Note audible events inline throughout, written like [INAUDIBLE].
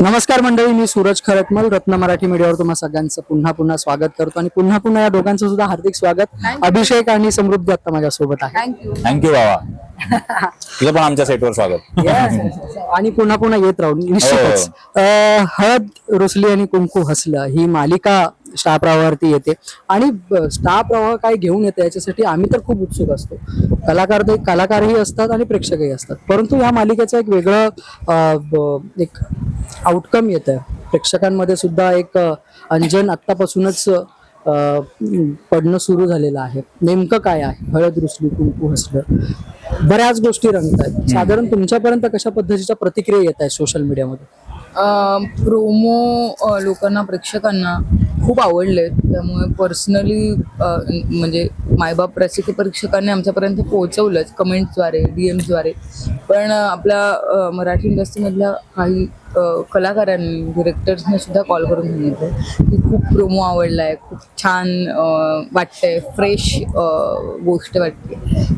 नमस्कार मंडळी मी सूरज खरटमल रत्न मराठी मीडियावर तुम्हा सगळ्यांचं पुन्हा पुन्हा स्वागत करतो आणि पुन्हा पुन्हा या दोघांचं सुद्धा हार्दिक स्वागत. अभिषेक आणि समृद्धी आता माझ्या सोबत आहे थँक्यू थँक्यू बाबा. तुझं पण आमच्या सेटवर स्वागत. आणि पुन्हा पुन्हा येत राहून निश्चितच. अं, हळद रुसली आणि कुंकू हसलं ही मालिका स्टार प्रवाहावरती येते. आणि स्टार प्रवाह काय घेऊन येते याच्यासाठी आम्ही तर खूप उत्सुक असतो. कलाकार ते कलाकारही असतात आणि प्रेक्षकही असतात. परंतु ह्या मालिकेचं एक वेगळं एक आउटकम येत आहे प्रेक्षकांमध्ये सुद्धा एक अंजन आत्तापासूनच पडणं सुरू झालेलं आहे. नेमकं काय आहे? हळद रुसली कुंकू हसलं बऱ्याच गोष्टी रंगत आहेत साधारण तुमच्यापर्यंत कशा पद्धतीच्या प्रतिक्रिया येत आहेत सोशल मीडियामध्ये प्रोमो लोकांना प्रेक्षकांना खूप आवडले. त्यामुळे पर्सनली म्हणजे मायबाप रसिक प्रेक्षकांनी आमच्यापर्यंत पोहोचवलंच कमेंट्सद्वारे डी एम्सद्वारे पण आपल्या मराठी इंडस्ट्रीमधल्या काही कलाकारांनी डिरेक्टर्सने सुद्धा कॉल करून सांगितलं की खूप प्रोमो आवडला आहे खूप छान वाटतंय फ्रेश गोष्ट वाटते.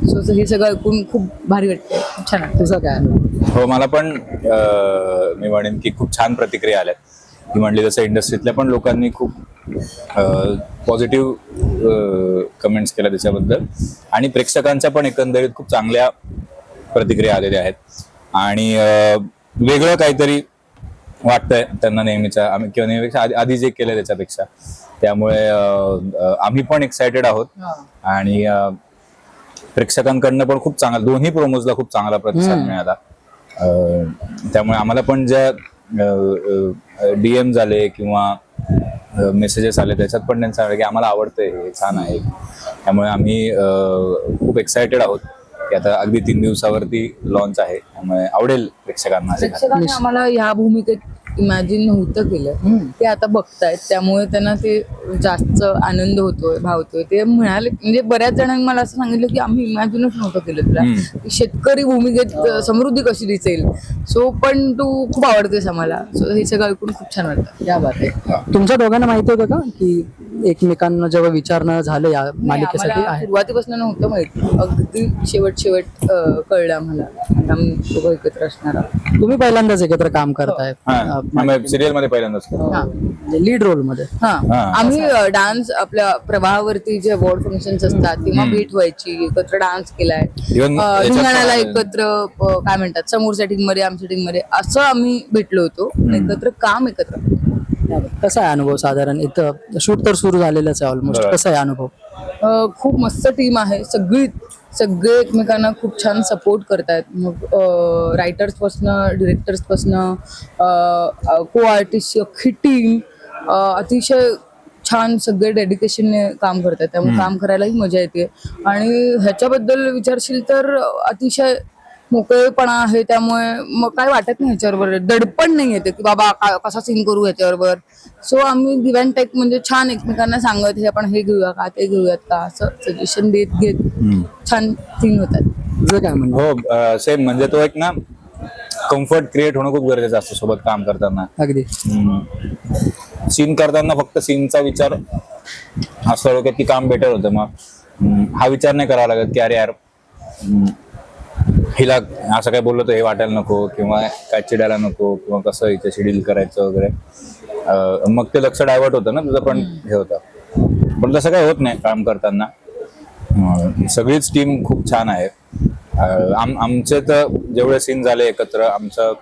सो हे सगळं ऐकून खूप भारी वाटते खूप छान वाटतं तुझा काय? अनुभव? हो मला पण मी म्हणेन की खूप छान प्रतिक्रिया आल्यात. ती म्हणली जसं इंडस्ट्रीतल्या पण लोकांनी खूप पॉझिटिव्ह कमेंट्स केल्या त्याच्याबद्दल. आणि प्रेक्षकांच्या पण एकंदरीत खूप चांगल्या प्रतिक्रिया आलेल्या आहेत. आणि वेगळं काहीतरी वाटतंय त्यांना नेहमीच्या आम्ही किंवा नेहमीपेक्षा आधी- जे केलं त्याच्यापेक्षा. त्यामुळे आम्ही पण एक्सायटेड आहोत. आणि प्रेक्षकांकडनं पण खूप चांगला दोन्ही प्रोमोजला खूप चांगला प्रतिसाद मिळाला. त्यामुळे आम्हाला पण ज्या डीएम झाले किंवा मेसेजेस आले त्याच्यात पण त्यांचं की आम्हाला आवडतंय हे छान आहे. त्यामुळे आम्ही खूप एक्सायटेड आहोत की आता अगदी तीन दिवसावरती लॉन्च आहे. त्यामुळे आवडेल प्रेक्षकांना आम्हाला ह्या भूमिकेत इमॅजिन नव्हतं केलं. ते आता बघतायत त्यामुळे त्यांना ते जास्त आनंद होतोय भावतोय. ते म्हणाले म्हणजे बऱ्याच जणांनी मला असं सांगितलं की आम्ही इमॅजिनच नव्हतं केलं तुला. शेतकरी भूमिकेत अं, समृद्धी कशी दिसेल? सो पण तू खूप आवडतेस आम्हाला. सो हे सगळं ऐकून खूप छान वाटतं. या बात आहे तुमच्या दोघांना माहिती होतं का की एकमेकांना जेव्हा विचारणं झालं या मालिकेसाठी आहे. सुरुवातीपासून नव्हतं माहिती. अगदी शेवट शेवट अं, कळलं आम्हाला. आता आम्ही दोघं एकत्र असणार आहोत. तुम्ही पहिल्यांदाच एकत्र काम करताय हा सिरियलमध्ये पहिल्यांदाच केलं. हा. लीड रोलमध्ये. हा. हा. आम्ही डान्स आपल्या प्रवाहावरती जे अवॉर्ड फंक्शन्स असतात तेव्हा भेट व्हायची एकत्र डान्स केलाय. Even अं, याच्यात रिंगणाला पण- एकत्र अं, काय म्हणतात समोरच्या टीममध्ये आमच्या टीममध्ये असं आम्ही भेटलो होतो. एकत्र काम एकत्र. कसा आहे अनुभव साधारण? इथं शूट तर सुरू झालेलंच आहे ऑलमोस्ट. कसा आहे अनुभव? अं, खूप मस्त टीम आहे. सगळी सगळे एकमेकांना खूप छान सपोर्ट करतायत. मग रायटर्स पासनं डिरेक्टर्स पासनं को आर्टिस्ट अख्खी टीम अतिशय छान सगळे डेडिकेशनने काम करतात त्यामुळे काम करायलाही मजा येते. आणि ह्याच्याबद्दल विचारशील तर अतिशय मोकळेपणा आहे त्यामुळे मग काय वाटत नाही ह्याच्याबरोबर दडपण नाही येते की बाबा का- कसा सीन करू ह्याच्याबरोबर सो आम्ही गिव्ह अँड टेक म्हणजे छान एकमेकांना सांगत हे आपण हे घेऊया का ते घेऊयात का असं सजेशन देत घेत छान सीन होतात. काय हो सेम म्हणजे तो एक ना कम्फर्ट क्रिएट होणं खूप गरजेचं असतं सोबत काम करताना. अगदी. सीन करताना फक्त सीनचा विचार असं की काम बेटर होतं मग. हा विचार नाही करावा लागत की अरे यार हिला असं काय बोललो तर हे वाटायला नको किंवा काय चिडायला नको किंवा कसं हिच्याशी डील करायचं वगैरे. मग ते लक्ष डायव्हर्ट होतं ना तुझं पण हे होतं. पण तसं काय होत नाही काम करताना. सगळीच टीम खूप छान आहे. आम आमचे तर जेवढे सीन झाले एकत्र आमचं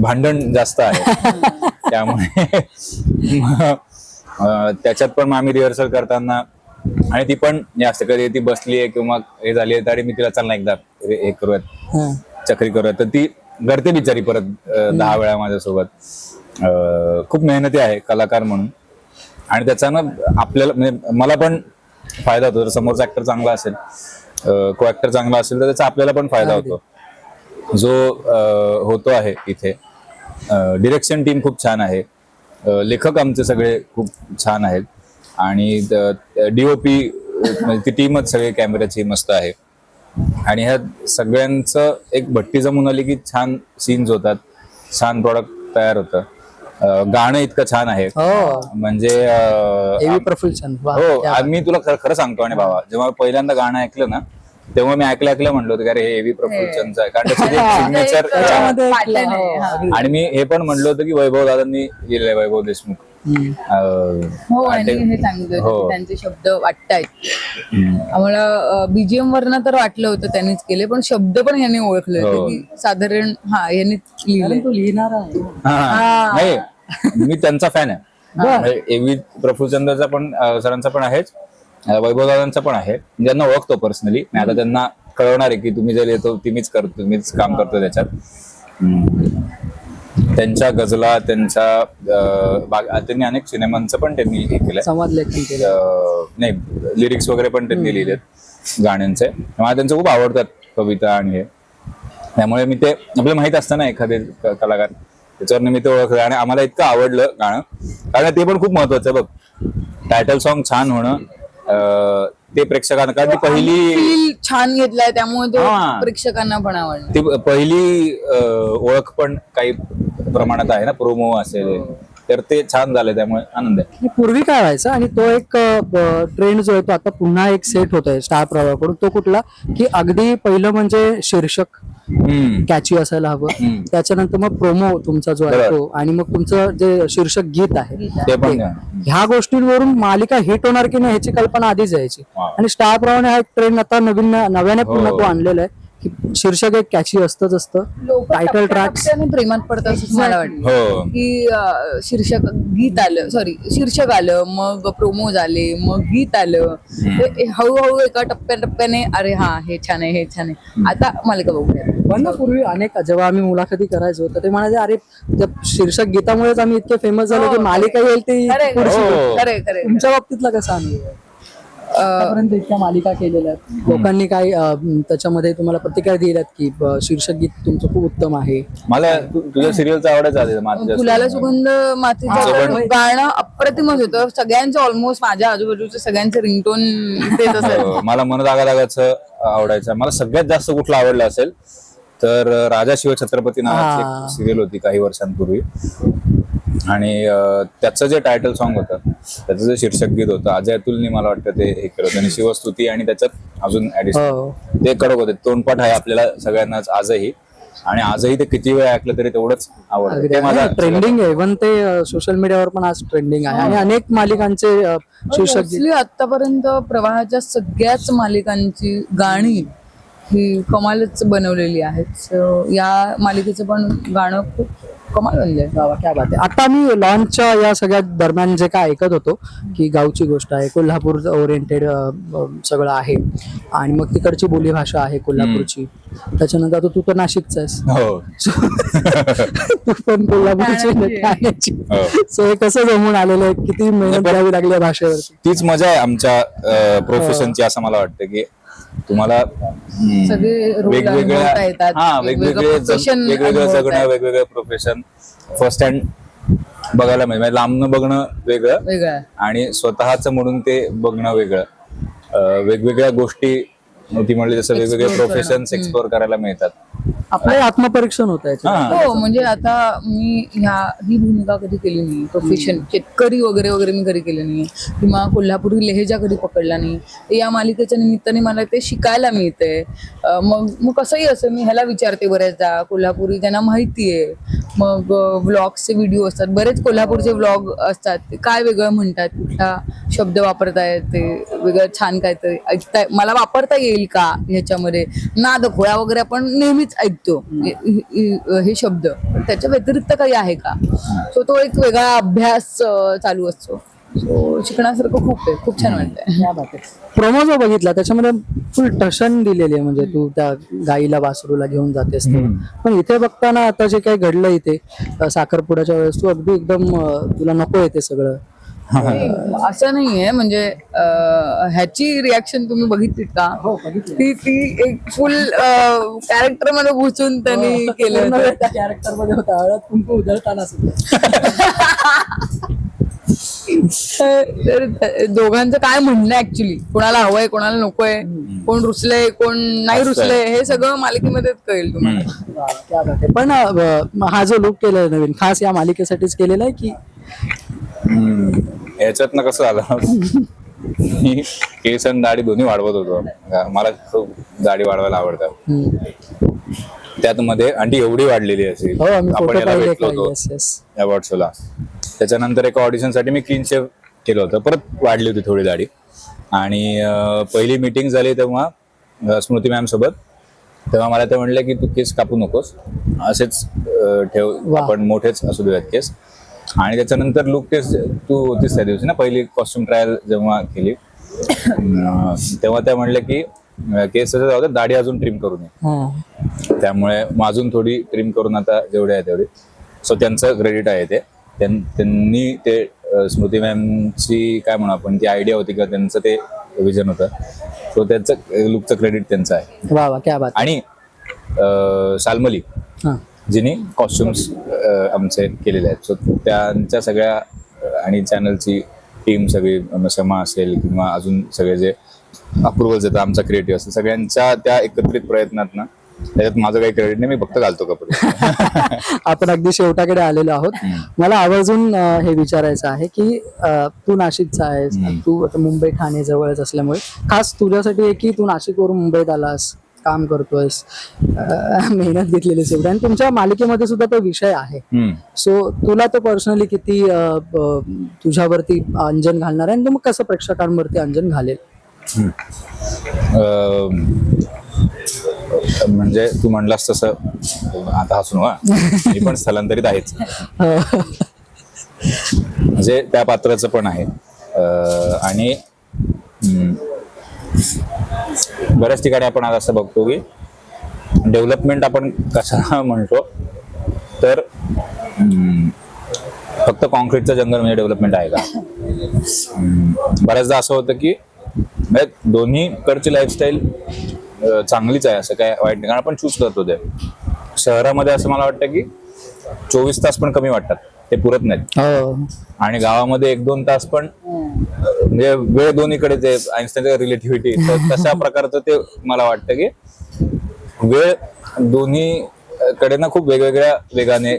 भांडण जास्त आहे. [LAUGHS] त्यामुळे त्याच्यात पण आम्ही रिहर्सल करताना आणि ती पण असते कधी ती बसली आहे किंवा हे झाली आहे तरी मी तिला चाल ना एकदा हे करूयात. चक्री करूयात. तर ती करते बिचारी परत दहा वेळा माझ्यासोबत. खूप मेहनती आहे कलाकार म्हणून. आणि त्याचा ना आपल्याला म्हणजे मला पण फायदा होतो. जर समोरचा ऍक्टर चांगला असेल को ऍक्टर चांगला असेल तर त्याचा आपल्याला पण फायदा होतो. जो होतो आहे इथे डिरेक्शन टीम खूप छान आहे. लेखक आमचे सगळे खूप छान आहेत. आणि डीओपी म्हणजे ती टीमच सगळे कॅमेऱ्याची मस्त आहे. आणि ह्या सगळ्यांचं एक भट्टी जमून आली की छान सीन्स होतात. छान प्रॉडक्ट तयार होतं. गाणं इतकं छान आहे. हो. म्हणजे हो मी तुला खरं खरं सांगतो आणि बाबा जेव्हा पहिल्यांदा गाणं ऐकलं ना तेव्हा मी ऐकलं ऐकलं म्हणलो होतो की अरे हे एव्ही प्रफुल्लचंदचं आहे. कारण त्याचं सिग्नेचर [LAUGHS] हो, हा. आणि मी हे पण म्हणलो होतो की वैभव दादांनी लिहिलंय वैभव देशमुख. हो आणि हे सांगितलं होतं हो. त्यांचे शब्द वाटतायत. आम्हाला बीजीएम वरनं तर वाटलं होतं त्यांनीच केले पण शब्द पण यांनी ओळखले होते हो. की साधारण हा यांनी लिहिले. तो लिहिणार आहे. हा, हा. नाही मी त्यांचा फॅन आहे. एव्ही प्रफुल्लचंद्रचा पण सरांचा पण आहेच. वैभवदादांचा पण आहे. ज्यांना ओळखतो पर्सनली मी आता त्यांना कळवणार आहे की तुम्ही जर येतो ती मीच करतो मीच काम करतो त्याच्यात. त्यांच्या गजला त्यांच्या त्यांनी अनेक सिनेमांचं पण त्यांनी हे केलंय. संवाद लेखन केलं नाही लिरिक्स वगैरे पण त्यांनी लिहिलेत गाण्यांचे. मला त्यांचं खूप आवडतात कविता आणि हे. त्यामुळे मी ते आपल्याला माहीत असतं ना एखादे कलाकार त्याच्यावर मी ते ओळखलं आणि आम्हाला इतकं आवडलं गाणं. कारण ते पण खूप महत्वाचं आहे बघ. टायटल सॉन्ग छान होणं ते प्रेक्षकांना कारण ती पहिली छान घेतलाय त्यामुळे तो. प्रेक्षकांना पण आवडला. ती पहिली ओळख पण काही प्रमाणात आहे ना प्रोमो असेल तर ते छान झालं त्यामुळे आनंद आहे. हे पूर्वी काय व्हायचं आणि तो एक ट्रेंड जो आहे तो आता पुन्हा एक सेट होत आहे स्टार प्रवाहाकडून. तो कुठला? की अगदी पहिलं म्हणजे शीर्षक हम्म. कॅची असायला हवं. त्याच्यानंतर मग प्रोमो तुमचा जो आहे. तो आणि मग तुमचं जे शीर्षक गीत आहे ते पण ह्या गोष्टींवरून मालिका हिट होणार की नाही ह्याची कल्पना आधीच यायची. आणि स्टार प्रमाणे हा एक ट्रेंड आता नवीन नव्याने पुन्हा हो. तो आणलेला आहे. की शीर्षक एक कॅची असतंच असतं. टायटल ट्रॅक्स प्रेमात पडतात असं मला वाटतं. हो. की अं, शीर्षक गीत आलं सॉरी शीर्षक आलं मग प्रोमो झाले मग गीत आलं. ते- हळूहळू एका टप्प्याटप्प्याने अरे हा हे छान आहे हे छान आहे. आता मालिका बघूया. पण ना पूर्वी अनेक जेव्हा आम्ही मुलाखती करायचो तर ते म्हणायचे अरे त्या शीर्षक गीतामुळेच आम्ही इतके फेमस झालो की हो, मालिका येईल ती पुढची हो. तुमच्या बाबतीतला कसा अनुभव आहे? आतापर्यंत इतक्या मालिका केलेल्या आहेत. लोकांनी काय अं, त्याच्यामध्ये तुम्हाला प्रतिक्रिया दिल्यात की शीर्षक गीत तुमचं खूप उत्तम आहे. मला तु- तुझ्या सिरियलचा आवडायचा आधी मातीच्या फुलाला सुगंध. मातीचं हा. पण गाणं अप्रतिमच होतं. सगळ्यांचं ऑलमोस्ट माझ्या आजूबाजूचे सगळ्यांचे [LAUGHS] रिंगटोन अं, मला मन दागा दागाचं आवडायचं. मला सगळ्यात जास्त कुठलं आवडलं असेल तर राजा शिव छत्रपती नावाची हा. सिरियल होती काही वर्षांपूर्वी. आणि त्याचं जे टायटल सॉन्ग होतं त्याचं जे शीर्षक गीत होतं अजय अतुलनी मला वाटतं ते हे केलं होतं. आणि शिवस्तुती आणि त्याच्यात अजून ऍडिशनल हो. ते कडक होते. तोंडपाठ आहे आपल्याला सगळ्यांनाच. आजही. आणि आजही ते किती वेळ ऐकलं तरी तेवढंच आवडतं. ते माझा ट्रेंडिंग आहे. इव्हन ते सोशल मीडियावर पण आज ट्रेंडिंग आहे. आणि अनेक मालिकांचे आतापर्यंत प्रवाहाच्या सगळ्याच मालिकांची गाणी ही कमालच बनवलेली आहेत. So, या मालिकेचं पण गाणं खूप कमाल बनलंय. वा वा, क्या बात आहे. आता मी लॉन्चच्या या सगळ्या दरम्यान जे काय ऐकत होतो की गावची गोष्ट आहे कोल्हापूर ओरिएंटेड सगळं आहे आणि मग तिकडची बोलीभाषा आहे कोल्हापूरची. त्याच्यानंतर आता तू तर नाशिकचा आहेस. हो. तू पण कोल्हापूरची ठाण्याची. ठाण्याची हो. सो हे कसं जमून आलेलं आहे? किती मेहनत घ्यावी लागली आहे भाषेवरती? तीच मजा आहे आमच्या प्रोफेशनची असं मला वाटतं की तुम्हाला हम्म, सगळे role वेगवेगळ्या येतात, हा वेगवेगळं वेगवेगळे जग- profession वेगवेगळं अनुभवता जगणं येतं. वेगवेगळं प्रोफेशन फर्स्ट हँड बघायला मिळेल म्हणजे लांबनं बघणं वेगळं. आणि स्वतःच म्हणून ते बघणं वेगळं. अं, वेगवेगळ्या गोष्टी ती म्हणली जसं वेगवेगळे करणं. प्रोफेशन्स एक्सप्लोर करायला मिळतात. आपलं आत्मपरीक्षण होत आहे हा. म्हणजे आता मी ह्या ही भूमिका कधी केली नाही. प्रोफेशन शेतकरी वगैरे वगैरे मी कधी केली नाही. किंवा कोल्हापुरी लेहेजा कधी पकडला नाही. तर या मालिकेच्या निमित्ताने मला ते शिकायला मिळते मग मग कसंही असं मी ह्याला विचारते बऱ्याचदा. कोल्हापुरी ज्यांना माहिती आहे. मग व्लॉग्सचे व्हिडिओ असतात. बरेच कोल्हापूरचे व्लॉग असतात. ते काय वेगळं म्हणतात? कुठला शब्द वापरतायत? ते वेगळं छान काहीतरी ऐकताय. मला वापरता येईल का ह्याच्यामध्ये? नाद खोळा वगैरे आपण नेहमीच ऐकतो. हे- हे हे शब्द. त्याच्या व्यतिरिक्त काही आहे का? सो तो एक वेगळा अभ्यास चालू असतो. सो शिकण्यासारखं खूप आहे. खूप छान वाटतंय. प्रोमो जो बघितला त्याच्यामध्ये फुल टशन दिलेली आहे. म्हणजे तू त्या गाईला वासरूला घेऊन जातेस ते. पण इथे बघताना आता जे काही घडलं इथे साखरपुड्याच्या वेळेस तू अगदी एकदम तुला नको येते सगळं. [LAUGHS] असं नाहीये म्हणजे अं, ह्याची रिॲक्शन तुम्ही बघितलीत का? ती ती एक फुल कॅरेक्टरमध्ये घुसून त्यांनी केलं होतं. कॅरेक्टरमध्ये होता. हळद कुंकू उधळताना तर दोघांचं काय म्हणणं ऍक्च्युली कोणाला हवंय कोणाला नकोय? कोण रुसलंय कोण नाही रुसलंय? हे सगळं मालिकेमध्येच कळेल तुम्हाला. पण हा जो लुक केलाय नवीन खास या मालिकेसाठीच केलेला आहे की. याच्यातनं कसं झालं? मी केस आणि दाढी दोन्ही वाढवत होतो. मला खूप दाढी वाढवायला आवडतात. त्यात मध्ये अंडी एवढी वाढलेली असेल. हो आपण याला भेटलो होतो. अवॉर्ड शोला त्याच्यानंतर एका ऑडिशनसाठी मी क्लीन शेव केलं होतं. परत वाढली होती थोडी दाढी. आणि पहिली मीटिंग झाली तेव्हा स्मृती मॅम सोबत. तेव्हा मला ते म्हणले की तू केस कापू नकोस. असेच ठेव. आपण मोठेच असू देऊयात केस. आणि त्याच्यानंतर लुक टेस्ट तू होतीस त्या दिवशी ना पहिली कॉस्ट्युम ट्रायल जेव्हा केली. तेव्हा त्या म्हणल्या की केस तसं जाऊ दे, दाढी अजून ट्रिम करू नये हा. त्यामुळे मग अजून थोडी ट्रिम करून आता जेवढी आहे तेवढी. सो त्यांचं क्रेडिट आहे ते. त्यां- त्यांनी ते स्मृती मॅमची काय म्हणू आपण ती आयडिया होती किंवा त्यांचं ते विजन होतं. सो त्यांचं लुकचं क्रेडिट त्यांचं आहे. आणि सालमली. जिने कॉस्ट्युम्स आमचे केलेले आहेत. सो त्यांच्या सगळ्या आणि चॅनलची टीम सगळी शमा असेल किंवा अजून सगळे जे अप्रुव्हल्स येतात आमचा क्रिएटिव्ह असेल सगळ्यांच्या त्या एकत्रित प्रयत्नात ना त्याच्यात माझं काही क्रेडिट नाही मी फक्त घालतो कपडे. [LAUGHS] आपण अगदी शेवटाकडे आलेलो आहोत. मला आवर्जून हे विचारायचं आहे की तू नाशिकचा आहेस. तू आता मुंबई ठाणे जवळच असल्यामुळे खास तुझ्यासाठी आहे की तू नाशिकवरून मुंबईत आलास? काम करतोयस. मेहनत घेतलेली एवढी आणि तुमच्या मालिकेमध्ये सुद्धा तो विषय आहे. सो तुला तो पर्सनली किती तुझ्यावरती अंजन घालणार आहे? आणि मग कसं प्रेक्षकांवरती अंजन घालेल? म्हणजे तू म्हणलास तसं आता हसून हा मी पण स्थलांतरित आहेच. म्हणजे त्या पात्राचं पण आहे. आणि बऱ्याच ठिकाणी आपण आज असं बघतो की डेव्हलपमेंट आपण कशा [LAUGHS] म्हणतो तर फक्त कॉन्क्रीटचं जंगल म्हणजे डेव्हलपमेंट आहे का? बऱ्याचदा असं होतं की म्हणजे दोन्हीकडची लाईफस्टाईल चांगलीच आहे असं काय वाईट नाही. कारण आपण चूज करतो ते. शहरामध्ये असं मला वाटतं की चोवीस तास पण कमी वाटतात. ते पुरत नाहीत. हो. आणि गावामध्ये एक दोन तास पण म्हणजे वेळ दोन्हीकडे ते आईन्स्टाईनच्या रिलेटिव्हिटी तशा प्रकारचं ते मला वाटतं की वेळ दोन्ही कडे ना खूप वेगवेगळ्या वेगाने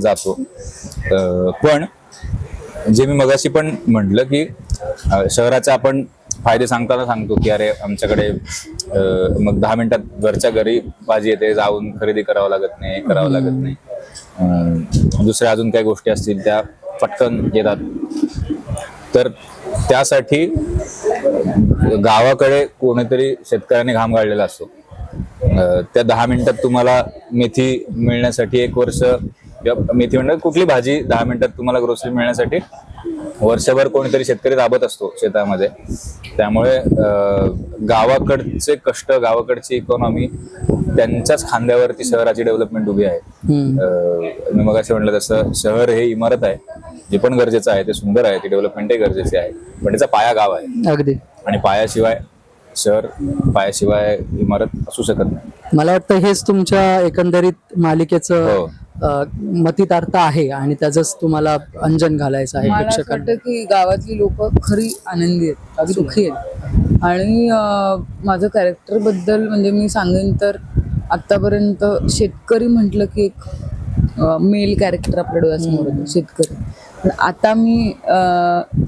जातो. पण जे मी मगाशी पण म्हटलं की शहराचा आपण फायदे सांगताना सांगतो की अरे आमच्याकडे मग दहा मिनिटात घरच्या घरी भाजी येते जाऊन खरेदी करावं लागत नाही करावं लागत नाही. दुसऱ्या अजून काही गोष्टी असतील त्या पटकन येतात. तर त्यासाठी गावाकडे कोणीतरी शेतकऱ्याने घाम गाळलेला असतो. त्या दहा मिनिटात तुम्हाला मेथी मिळण्यासाठी एक वर्ष मेथी म्हणजे कुठली भाजी दहा मिनिटात तुम्हाला ग्रोसरी मिळण्यासाठी वर्षभर कोणीतरी शेतकरी राबत असतो शेतामध्ये. त्यामुळे गावाकडचे कष्ट गावाकडची इकॉनॉमी त्यांच्याच खांद्यावरती शहराची डेव्हलपमेंट उभी आहे. मी मगाशी म्हटलं तसं शहर हे इमारत आहे. जे पण गरजेचं आहे ते सुंदर आहे ती डेव्हलपमेंटही गरजेची आहे. पण त्याचा पाया गाव आहे. अगदी. आणि पायाशिवाय शहर पायाशिवाय इमारत असू शकत नाही. मला वाटतं हेच तुमच्या एकंदरीत मालिकेचं हो. मतितार्थ आहे आणि त्याच तुम्हाला अंजन घालायचं आहे प्रेक्षकांना. की गावातली लोक खरी आनंदी आहेत अगदी सुखी आहेत. आणि माझं कॅरेक्टरबद्दल म्हणजे मी सांगेन तर आतापर्यंत शेतकरी म्हटलं की एक मेल कॅरेक्टर आपल्या डोळ्यासमोर होतं शेतकरी. आता मी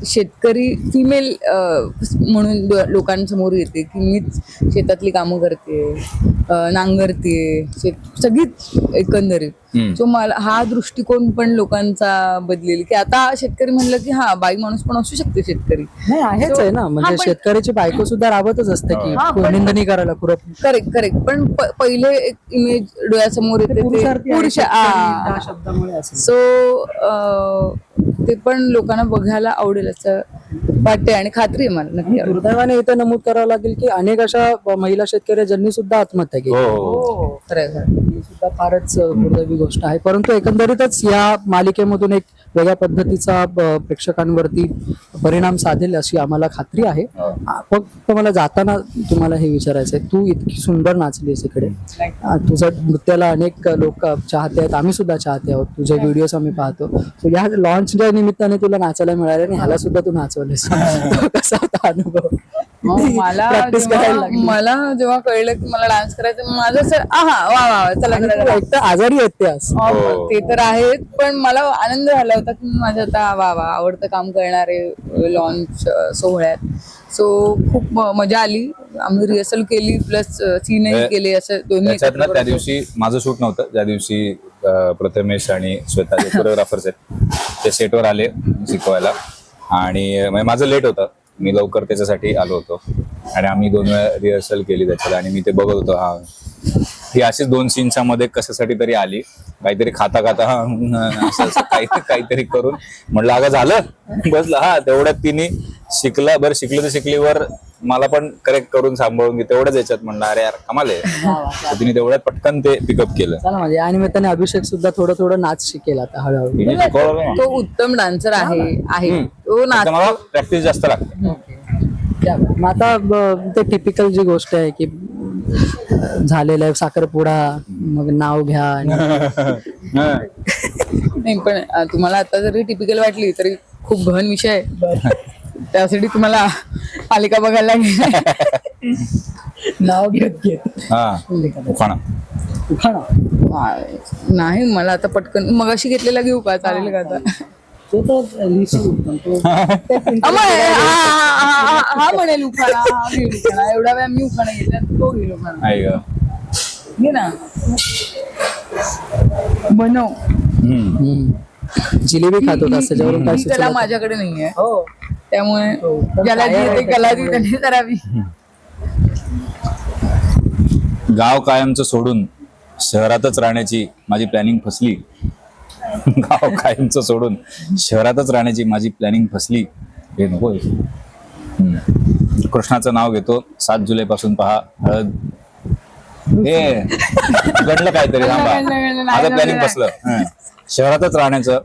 शेतकरी फिमेल म्हणून लोकांसमोर येते की मीच शेतातली कामं करते नांगरते शेत सगळीच एकंदरीत. सो मला हा दृष्टिकोन पण लोकांचा बदलेल की आता शेतकरी म्हणलं की हा बाई माणूस पण असू शकते शेतकरी. नाही आहेच आहे ना. म्हणजे शेतकऱ्याची बायको सुद्धा राबतच असते की निंदणी करायला खुरप करेक्ट करेक्ट पण पहिले एक इमेज डोळ्यासमोर येते ते पुरुष. सो ते पण लोकांना बघायला आवडेल असं वाटते आणि खात्री आहे मला नक्की. आवडेल. दुर्दैवाने इथं नमूद करावं लागेल की अनेक अशा ब- महिला शेतकरी ज्यांनी सुद्धा आत्महत्या केली. हो हो. ही. सुद्धा फारच अ, दुर्दैवी गोष्ट आहे. परंतु एकंदरीतच या मालिकेमधून एक वेगळ्या पद्धतीचा ब- प्रेक्षकांवरती परिणाम साधेल अशी आम्हाला खात्री आहे. हो. आ, फक्त मला जाताना तुम्हाला हे विचारायचं आहे तू इतकी सुंदर नाचलीस इकडे. आ, तुझ्या नृत्याला अनेक लोक चाहते आहेत. आम्ही सुद्धा चाहते आहोत. तुझे व्हिडिओज आम्ही पाहतो. या लॉन्चच्या निमित्ताने तुला नाचायला मिळालं आणि ह्याला सुद्धा तू नाचवलेस तो कसा होता अनुभव मला प्रॅक्टिस करायला जेव्हा- लागली. मला जेव्हा कळलं की मला डान्स करायचं माझं आहा वा वा वा, चला आणि चला, तू चला. एकटं आजारी येत ते आज. अं, हो. ते तर आहेच पण मला आनंद झाला होता की माझं आता वा वा आवडतं काम करणारे लॉन्च सोहळ्यात. सो खूप म- मजा आली. आम्ही रिहर्सल केली प्लस सीनही केले असं दोन्ही त्याच्यात ना एकत्र त्या. दिवशी माझं शूट नव्हतं. ज्या दिवशी अं, प्रथमेश आणि श्वेता जे कोरिओग्राफर्स आहेत ते सेटवर आले शिकवायला. आणि म्हणजे माझं लेट होतं. मी लवकर त्याच्यासाठी आलो होतो. आणि आम्ही दोन वेळा रिहर्सल केली त्याच्यात आणि मी ते बघत होतो हा. ही अशीच दोन सीनच्या मध्ये कशासाठी तरी आली. काहीतरी खाता खाता हा हं, हं, असं असं काही काहीतरी करून म्हटलं अगं झालं. बसलं हा तेवढ्यात तिने शिकला. बरं शिकली तर शिकलीवर मला पण करेक्ट करून सांभाळून घे तेवढ्याच याच्यात म्हणलं अरे यार कमाल आहे. तिने तेवढ्यात पटकन ते पिकअप केलं. चला म्हणजे या निमित्ताने अभिषेक सुद्धा थोडं थोडं नाच शिकेल आता हळूहळू. तिने शिकवलं ना. तो उत्तम डान्सर आहे आहे. तो नाच प्रॅक्टिस जास्त लागते. मग आता ब- ते टिपिकल जी गोष्ट आहे की झालेलं आहे साखरपुडा मग नाव घ्या आणि. [LAUGHS] नाही पण तुम्हाला आता जरी टिपिकल वाटली तरी खूप गहन विषय आहे. त्यासाठी तुम्हाला पालिका बघायला लागेल. [LAUGHS] नाव घेत घेत. हा उखाणा. उखाणा. नाही मला आता पटकन मग अशी घेतलेला घेऊ का? चालेल का आता? तो तर लिहितो तो हा- हा- हा- हा- हा म्हणेल उखाणा हा उखाणा एवढा वेळ मी उखाणा घेतला तो घेईल उखाणा आहे का घे ना बनव हम्म. हम्म. जिलेबी खात होता त्याच्यावरून काय ही कला सुचलं माझ्याकडे नाहीये हो त्यामुळे ज्याला जी येते कला ती करावी गाव कायमचं सोडून शहरातच राहण्याची माझी प्लॅनिंग फसली [LAUGHS] गाव कायमचं सोडून शहरातच राहण्याची माझी प्लॅनिंग फसली. हे नको. कृष्णाचं नाव घेतो. सात जुलै पासून पहा. हळद. हे. घडलं काहीतरी थांबा. माझं प्लॅनिंग. फसलं. शहरातच राहण्याचं.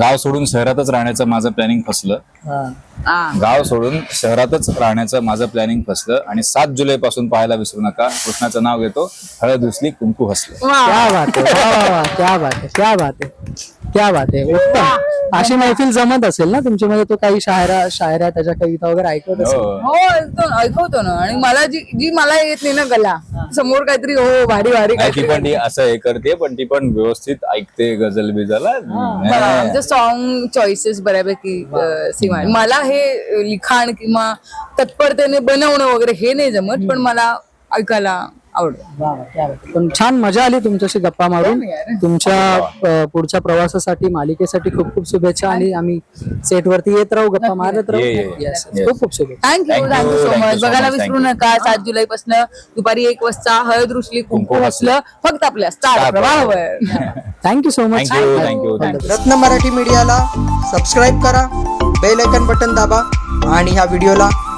गाव सोडून शहरातच राहण्याचं माझं प्लॅनिंग फसलं. गाव सोडून शहरातच राहण्याचं माझं प्लॅनिंग फसलं आणि सात जुलै पासून पाहायला विसरू नका. कृष्णाचं नाव घेतो. हळद उचली कुंकू हसलं. क्या बात. क्या बात आहे क्या बात आहे. क्या बात आहे उत्तम. अशी मैफिल जमत असेल ना तुमच्यामध्ये तो काही शायरा शायरा त्याच्या कविता वगैरे ऐकत असेल? हो. हो ऐकतो ना ऐकवतो ना. आणि मला जी जी मला येत नाही ना कला समोर काहीतरी हो भारी भारी नाही, ती काहीतरी. पण ती असं हे करते पण ती पण व्यवस्थित ऐकते गझल बिझल बरं, आमचं सॉन्ग चॉईसेस बऱ्यापैकी अं, सेम आहे. मला हे अं, लिखाण किंवा तत्परतेने बनवणं वगैरे हे नाही जमत पण मला ऐकायला पण छान मजा आली तुमच्याशी गप्पा मारून. तुमच्या अ, पुढच्या प्रवासासाठी मालिकेसाठी खूप खूप शुभेच्छा आणि आम्ही सेट वरती येत राहू गप्पा मारत राहू. ये, ये, Yes, yes. खूप खूप शुभेच्छा. Thank you Thank you, thank you so thank you much so बघायला much, विसरू thank you. नका सात जुलै पासून दुपारी एक वाजता हळद रुसली कुंकू कुंकू असलं फक्त आपल्या स्टार Star प्रवाहावर thank you so much thank you thank you thank you Ratna Marathi मीडियाला सबस्क्राईब करा बेल आयकन बटन दाबा आणि ह्या व्हिडिओला